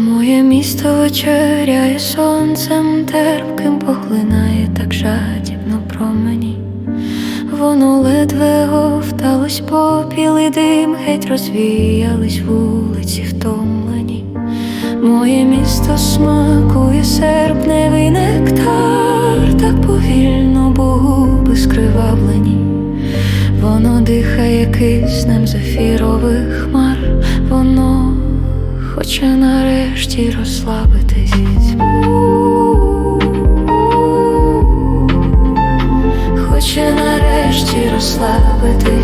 Моє місто вечеряє сонцем терпким поглинає так жадібно промені. Воно ледве говталось попіл і дим, геть розвіялись вулиці втомлені. Моє місто смакує серпневий нектар, так повільно, бо губи скривавлені. Воно дихає киснем зефірових хмар, хоче нарешті розслабитись. Хоче нарешті розслабитись.